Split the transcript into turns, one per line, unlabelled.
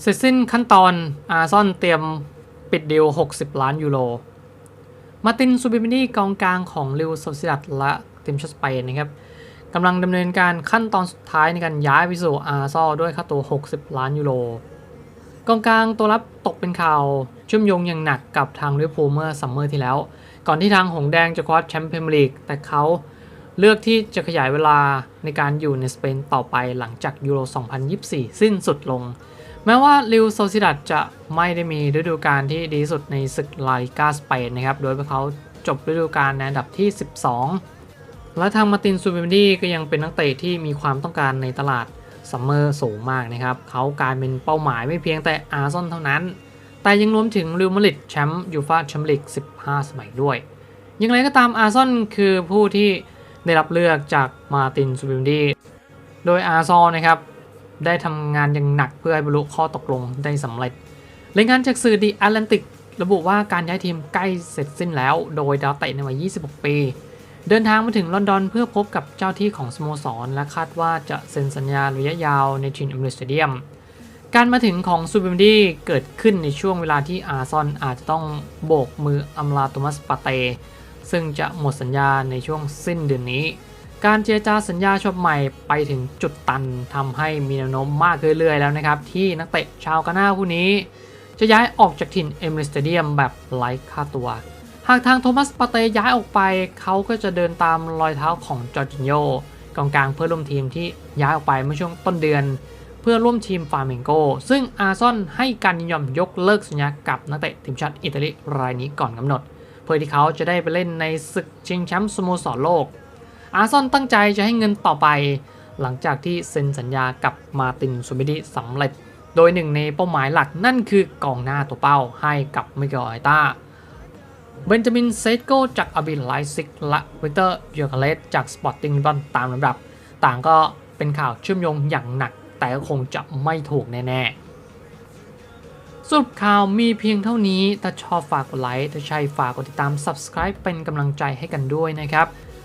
เสร็จสิ้นขั้นตอนอาร์ซอนเตรียมปิดดีล 60 ล้านยูโร มาตินซูบิมินีกองกลางของลิวโซซิดัตและทีมชาติสเปนนะครับกำลังดำเนินการขั้นตอนสุดท้ายในการย้ายไปสู่อาร์ซอลด้วยค่าตัว 60 ล้านยูโร กองกลางตัวรับตกเป็นข่าวเชื่อมโยงอย่างหนักกับทางลิเวอร์พูลเมื่อซัมเมอร์ที่แล้ว ก่อนที่ทางหงแดงจะคว้าแชมป์พรีเมียร์ลีกแต่เขาเลือกที่จะขยายเวลาในการอยู่ในสเปนต่อไปหลังจากยูโร 2024 สิ้นสุดลง แม้ว่าลิวโซซิดัดจะไม่ได้มีฤดูกาลที่ดีสุดในศึกลาลิกาสเปนนะครับ โดยพวกเขาจบฤดูกาลในอันดับที่ 12 และทางมาตินซูเบมดีก็ยังเป็นนักเตะที่มีความต้องการในตลาดซัมเมอร์สูงมากนะครับ เขากลายเป็นเป้าหมายไม่เพียงแต่อาร์ซอนเท่านั้น แต่ยังรวมถึงริวมาริดแชมป์ยูฟาแชมเปี้ยนลีก 15 สมัยด้วย อย่างไรก็ตามอาร์ซอนคือผู้ที่ได้รับเลือกจากมาตินซูเบมดีโดยอาร์ซอนนะครับ ได้ทำงานอย่างหนักเพื่อให้บรรลุข้อตกลงได้สำเร็จรายงานจากสื่อ The Atlantic ระบุว่าการย้ายทีมใกล้เสร็จสิ้นแล้ว โดยดาวเตะในวัย 26 ปี เดินทางมาถึงลอนดอนเพื่อพบกับเจ้าที่ของสโมสร และคาดว่าจะเซ็นสัญญาระยะยาวในทีมเอมิเรตสเตเดียม การมาถึงของซูเปอร์มดี้เกิดขึ้นในช่วงเวลาที่อาร์ซอนอาจจะต้องโบกมืออำลาโทมัสปาเต ซึ่งจะหมดสัญญาในช่วงสิ้นเดือนนี้ การเจรจาสัญญาฉบับใหม่ไปถึงจุดตันทำให้มีแนวโน้มมากขึ้นเรื่อยๆแล้วนะครับ ที่นักเตะชาวกาน่าผู้นี้ จะย้ายออกจากถิ่นเอมิเรสเตเดียมแบบไร้ค่าตัว หากทางโทมัสปาเตย้ายออกไป เขาก็จะเดินตามรอยเท้าของจอร์จินโยกองกลางเพื่อร่วมทีมที่ย้ายออกไปเมื่อช่วงต้นเดือน เพื่อร่วมทีมฟาร์เมงโก ซึ่งอารซอนให้การยินยอมยกเลิกสัญญากับนักเตะทีมชาติอิตาลีรายนี้ก่อนกำหนด เพื่อที่เขาจะได้ไปเล่นในศึกชิงแชมป์สโมสรโลก อาร์ซอนตั้งใจจะให้เงินต่อไป หลังจากที่เซ็นสัญญากับมาตินซูบิดีสำเร็จ โดยหนึ่งในเป้าหมายหลักนั่นคือกองหน้าตัวเป้าให้กับมิเกลไอตาเบนจามินเซโกจากอาบินไลซิกและวิกเตอร์ยูคาเลสจากสปอร์ติ้งบอนตามลำดับ ต่างก็เป็นข่าวเชื่อมโยงอย่างหนัก แต่ก็คงจะไม่ถูกแน่ ๆ สรุปข่าวมีเพียงเท่านี้ ถ้าชอบฝากกดไลค์ ถ้าใช่ฝากกดติดตาม subscribe เป็นกำลังใจให้กันด้วยนะครับ